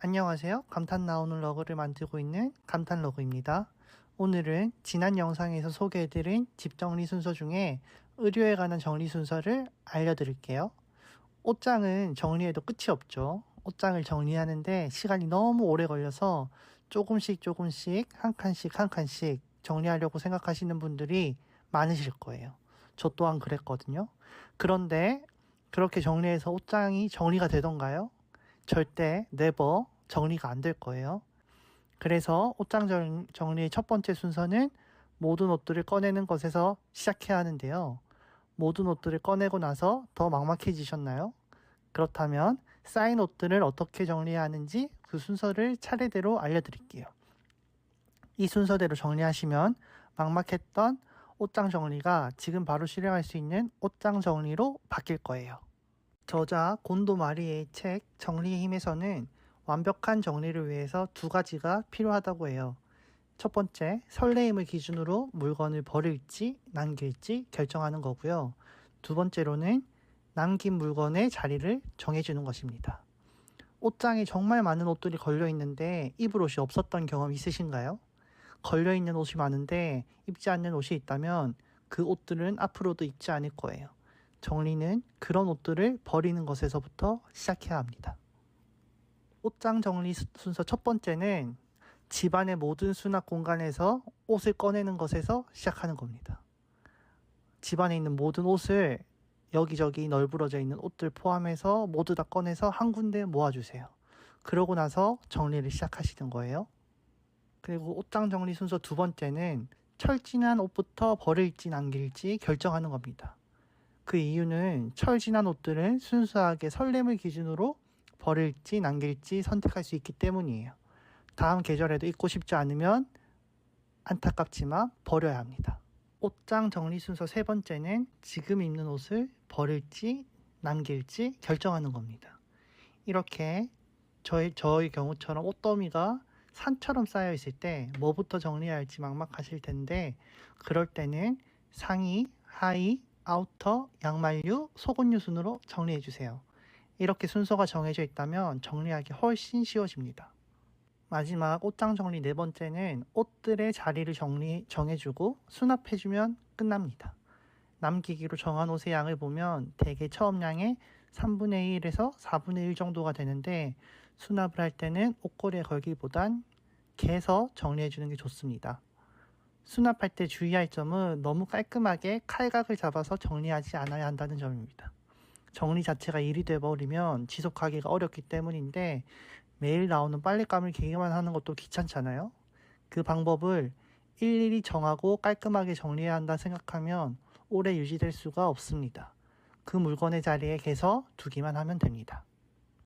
안녕하세요. 감탄 나오는 러그를 만들고 있는 감탄 러그입니다. 오늘은 지난 영상에서 소개해드린 집 정리 순서 중에 의류에 관한 정리 순서를 알려드릴게요. 옷장은 정리해도 끝이 없죠. 옷장을 정리하는데 시간이 너무 오래 걸려서 조금씩 조금씩 한 칸씩 한 칸씩 정리하려고 생각하시는 분들이 많으실 거예요. 저 또한 그랬거든요. 그런데 그렇게 정리해서 옷장이 정리가 되던가요? 절대 네버 정리가 안 될 거예요. 그래서 옷장 정, 정리의 첫 번째 순서는 모든 옷들을 꺼내는 것에서 시작해야 하는데요. 모든 옷들을 꺼내고 나서 더 막막해지셨나요? 그렇다면 쌓인 옷들을 어떻게 정리해야 하는지 그 순서를 차례대로 알려드릴게요. 이 순서대로 정리하시면 막막했던 옷장 정리가 지금 바로 실행할 수 있는 옷장 정리로 바뀔 거예요. 저자 곤도 마리의 책 정리의 힘에서는 완벽한 정리를 위해서 두 가지가 필요하다고 해요. 첫 번째, 설레임을 기준으로 물건을 버릴지 남길지 결정하는 거고요. 두 번째로는 남긴 물건의 자리를 정해주는 것입니다. 옷장에 정말 많은 옷들이 걸려 있는데 입을 옷이 없었던 경험 있으신가요? 걸려 있는 옷이 많은데 입지 않는 옷이 있다면 그 옷들은 앞으로도 입지 않을 거예요. 정리는 그런 옷들을 버리는 것에서부터 시작해야 합니다. 옷장 정리 순서 첫 번째는 집안의 모든 수납 공간에서 옷을 꺼내는 것에서 시작하는 겁니다. 집안에 있는 모든 옷을 여기저기 널브러져 있는 옷들 포함해서 모두 다 꺼내서 한 군데 모아주세요. 그러고 나서 정리를 시작하시는 거예요. 그리고 옷장 정리 순서 두 번째는 철진한 옷부터 버릴지 남길지 결정하는 겁니다. 그 이유는 철진한 옷들은 순수하게 설렘을 기준으로 버릴지 남길지 선택할 수 있기 때문이에요. 다음 계절에도 입고 싶지 않으면 안타깝지만 버려야 합니다. 옷장 정리 순서 세 번째는 지금 입는 옷을 버릴지 남길지 결정하는 겁니다. 이렇게 저희, 저의 경우처럼 옷더미가 산처럼 쌓여 있을 때 뭐부터 정리해야 할지 막막하실 텐데 그럴 때는 상의, 하의, 아우터, 양말류, 속옷류 순으로 정리해 주세요. 이렇게 순서가 정해져 있다면 정리하기 훨씬 쉬워집니다. 마지막 옷장 정리 네 번째는 옷들의 자리를 정리, 정해주고 수납해주면 끝납니다. 남기기로 정한 옷의 양을 보면 대개 처음 양의 3분의 1에서 4분의 1 정도가 되는데 수납을 할 때는 옷걸이에 걸기보단 개서 정리해주는 게 좋습니다. 수납할 때 주의할 점은 너무 깔끔하게 칼각을 잡아서 정리하지 않아야 한다는 점입니다. 정리 자체가 일이 돼버리면 지속하기가 어렵기 때문인데 매일 나오는 빨랫감을 개기만 하는 것도 귀찮잖아요. 그 방법을 일일이 정하고 깔끔하게 정리해야 한다 생각하면 오래 유지될 수가 없습니다. 그 물건의 자리에 개서 두기만 하면 됩니다.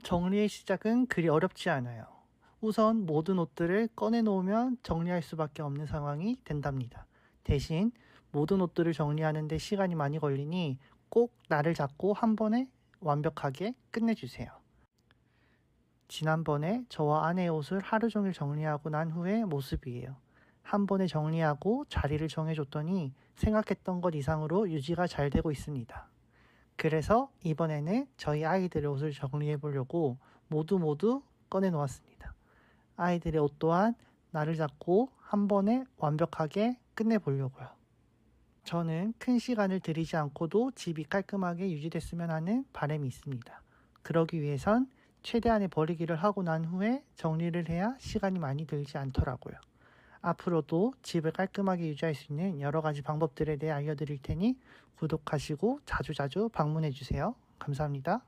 정리의 시작은 그리 어렵지 않아요. 우선 모든 옷들을 꺼내놓으면 정리할 수밖에 없는 상황이 된답니다. 대신 모든 옷들을 정리하는데 시간이 많이 걸리니 꼭 나를 잡고 한 번에 완벽하게 끝내주세요. 지난번에 저와 아내의 옷을 하루 종일 정리하고 난 후의 모습이에요. 한 번에 정리하고 자리를 정해줬더니 생각했던 것 이상으로 유지가 잘 되고 있습니다. 그래서 이번에는 저희 아이들의 옷을 정리해 보려고 모두 모두 꺼내 놓았습니다. 아이들의 옷 또한 나를 잡고 한 번에 완벽하게 끝내 보려고요. 저는 큰 시간을 들이지 않고도 집이 깔끔하게 유지됐으면 하는 바람이 있습니다. 그러기 위해선 최대한의 버리기를 하고 난 후에 정리를 해야 시간이 많이 들지 않더라고요. 앞으로도 집을 깔끔하게 유지할 수 있는 여러 가지 방법들에 대해 알려드릴 테니 구독하시고 자주자주 방문해 주세요. 감사합니다.